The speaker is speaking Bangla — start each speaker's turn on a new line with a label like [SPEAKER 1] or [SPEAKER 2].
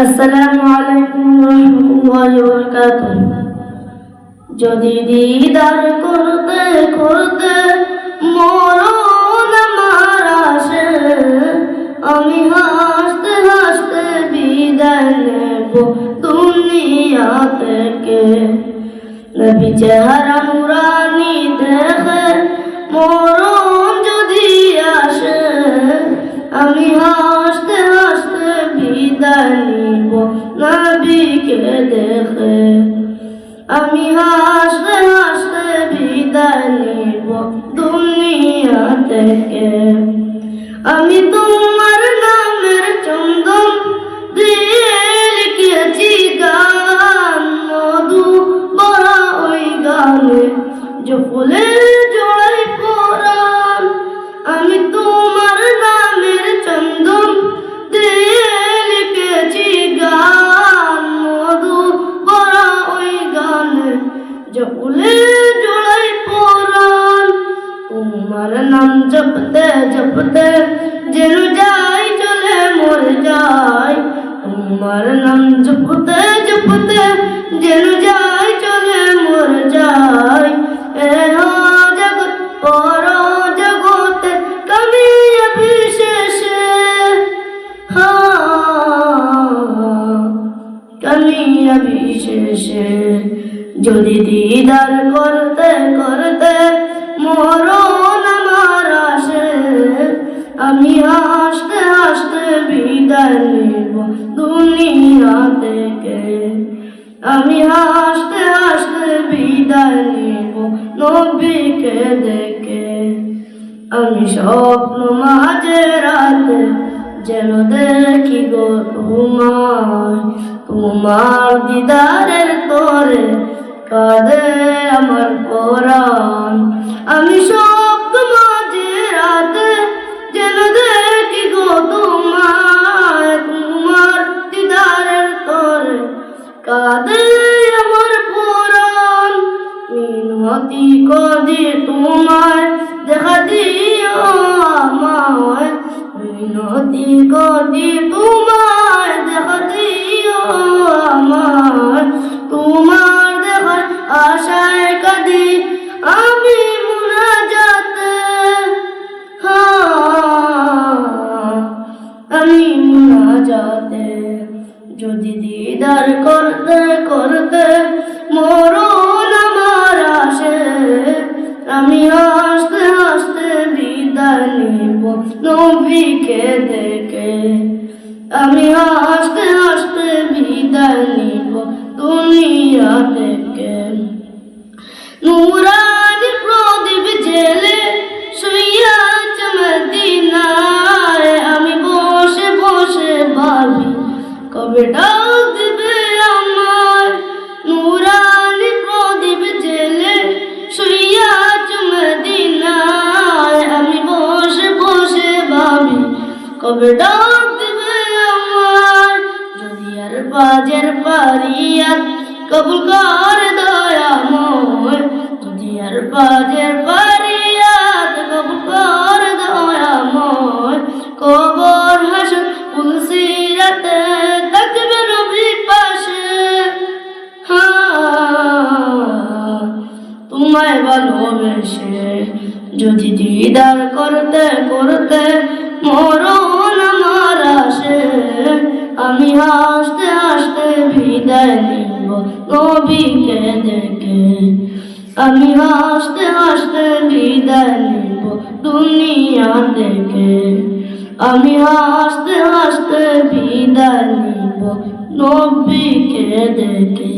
[SPEAKER 1] আসসালামু আলাইকুম রহমতুল্লাহি ওয়া বারাকাতুহু যদি দিদার করতে করতে মরণ আমার আসে, আমি হাসতে হাসতে বিদায় নেব দুনিয়া থেকে। নবী চেহারা নুরানি দেখে মরণ আমি হাসতে হাসতে বিদায় নিব দুনিয়া থেকে আমি তোমার নামের চন্দন দিয়ে লিখেছি গান। ফুলের জড়াই পরাণ তোমার নাম জপতে জপতে যেন যাই চলে, মর যাই। তোমার নাম জপতে জপতে যেন যাই চলে, মর যাই। জগৎ, পর জগতে কবি বিশেষে কমি বিশেষে যদি দিদার করতে করতে মরণ আমার আসে, আমি হাসতে হাসতে বিদায় নেব দুনিয়া থেকে। আমি হাসতে হাসতে বিদায় নেব নবীকে দেখে। আমি স্বপ্ন মাঝে রাতে যেন দেখি গো তোমার তোমার দিদারের তোরে কাঁদে আমার পরাণ। আমি স্বপ্ন মাঝে রাতে যেন দেখি গো তোমার তোমার দিদারের তোরে। কাঁদে আমার পরাণ। মিনতি কদি তোমার দেখা দিও আমায়। মিনতি কদি তোমার আমি যদি দিদার করতে করতে মরণ আমার আসে, আমি হাসতে হাসতে বিদায় নিব নবীকে দেখে। আমি হাসতে কবে ডাক আমার। যদি আর বাজের পারিয়াত কবুল কর দয়াময় যদি আর বাজের পারিয়াত কবুল কর দয়াময় কবর হাসন পুলসিরাতে থাকবে নবী পাশে। হ্যাঁ তোমায় ভালোবেসে যদি দিদার করতে করতে মরণ আমি হাসতে হাসতে বিদায় নিব দুনিয়া থেকে। আমি হাসতে হাসতে বিদায় নিব নবীকে দেখে।